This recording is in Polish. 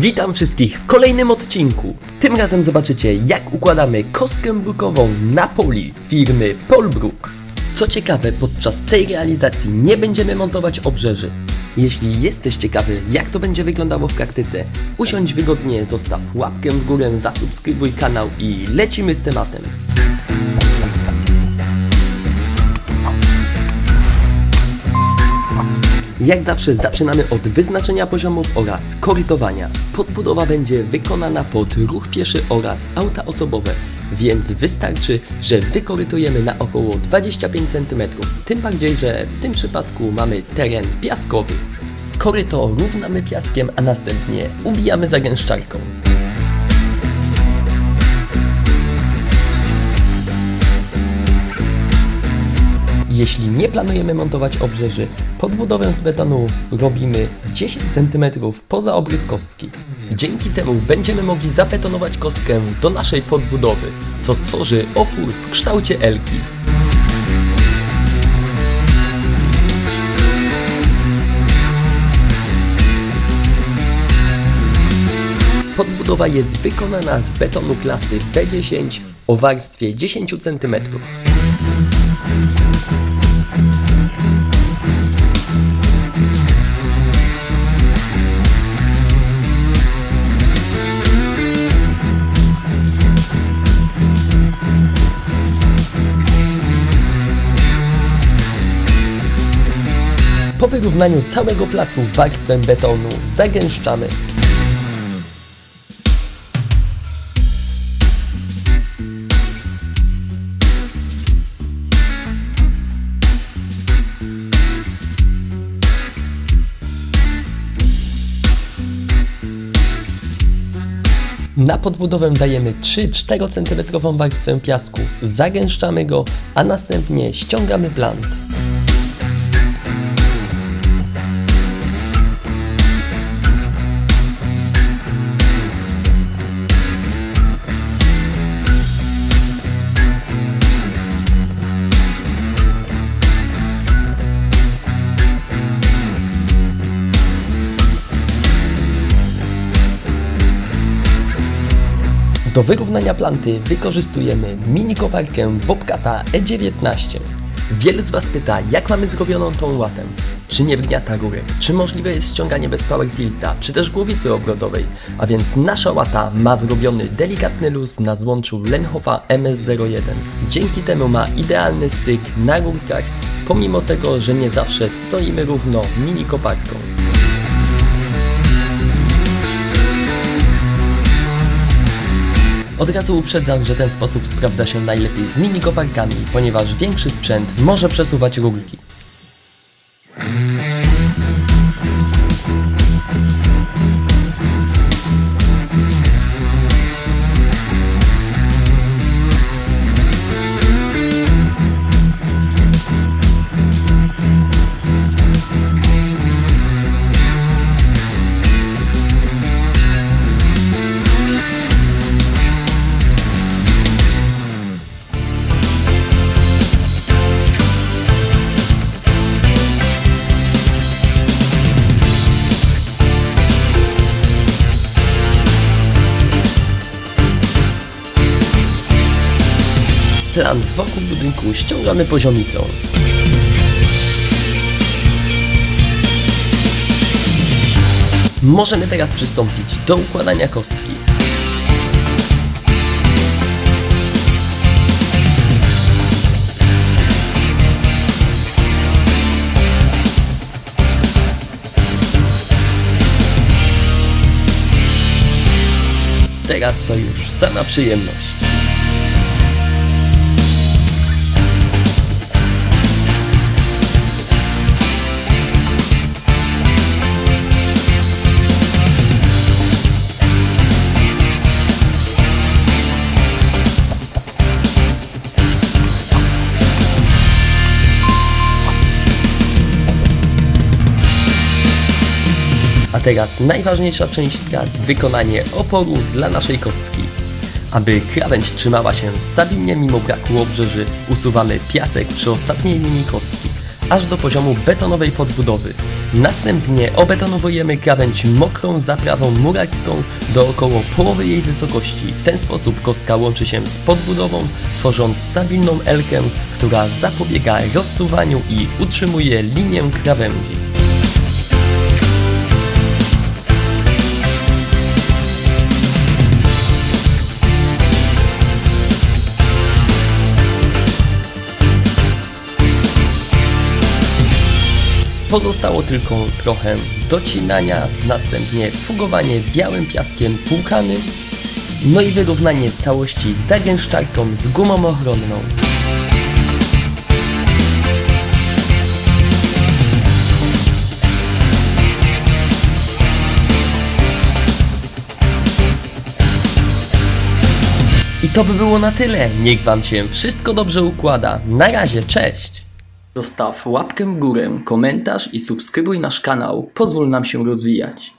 Witam wszystkich w kolejnym odcinku. Tym razem zobaczycie jak układamy kostkę brukową na poli firmy Polbruk. Co ciekawe, podczas tej realizacji nie będziemy montować obrzeży. Jeśli jesteś ciekawy jak to będzie wyglądało w praktyce, usiądź wygodnie, zostaw łapkę w górę, zasubskrybuj kanał i lecimy z tematem. Jak zawsze zaczynamy od wyznaczenia poziomów oraz korytowania. Podbudowa będzie wykonana pod ruch pieszy oraz auta osobowe, więc wystarczy, że wykorytujemy na około 25 cm. Tym bardziej, że w tym przypadku mamy teren piaskowy. Koryto równamy piaskiem, a następnie ubijamy zagęszczarką. Jeśli nie planujemy montować obrzeży, podbudowę z betonu robimy 10 cm poza obrys kostki. Dzięki temu będziemy mogli zabetonować kostkę do naszej podbudowy, co stworzy opór w kształcie elki. Podbudowa jest wykonana z betonu klasy B10 o warstwie 10 cm. Po wyrównaniu całego placu warstwę betonu zagęszczamy. Na podbudowę dajemy 3-4 cm warstwę piasku, zagęszczamy go, a następnie ściągamy plant. Do wyrównania planty wykorzystujemy mini koparkę Bobcata E19. Wielu z Was pyta, jak mamy zrobioną tą łatę. Czy nie wgniata rurek, czy możliwe jest ściąganie bez power tilta, czy też głowicy obrotowej. A więc nasza łata ma zrobiony delikatny luz na złączu Lenhofa MS01. Dzięki temu ma idealny styk na rurkach, pomimo tego, że nie zawsze stoimy równo mini koparką. Od razu uprzedzam, że ten sposób sprawdza się najlepiej z mini koparkami, ponieważ większy sprzęt może przesuwać rurki. Plan wokół budynku ściągamy poziomicą. Możemy teraz przystąpić do układania kostki. Teraz to już sama przyjemność. A teraz najważniejsza część prac, wykonanie oporu dla naszej kostki. Aby krawędź trzymała się stabilnie mimo braku obrzeży, usuwamy piasek przy ostatniej linii kostki, aż do poziomu betonowej podbudowy. Następnie obetonowujemy krawędź mokrą zaprawą murarską do około połowy jej wysokości. W ten sposób kostka łączy się z podbudową, tworząc stabilną elkę, która zapobiega rozsuwaniu i utrzymuje linię krawędzi. Pozostało tylko trochę docinania, następnie fugowanie białym piaskiem płukanym, no i wyrównanie całości zagęszczarką z gumą ochronną. I to by było na tyle. Niech Wam się wszystko dobrze układa. Na razie, cześć! Zostaw łapkę w górę, komentarz i subskrybuj nasz kanał. Pozwól nam się rozwijać.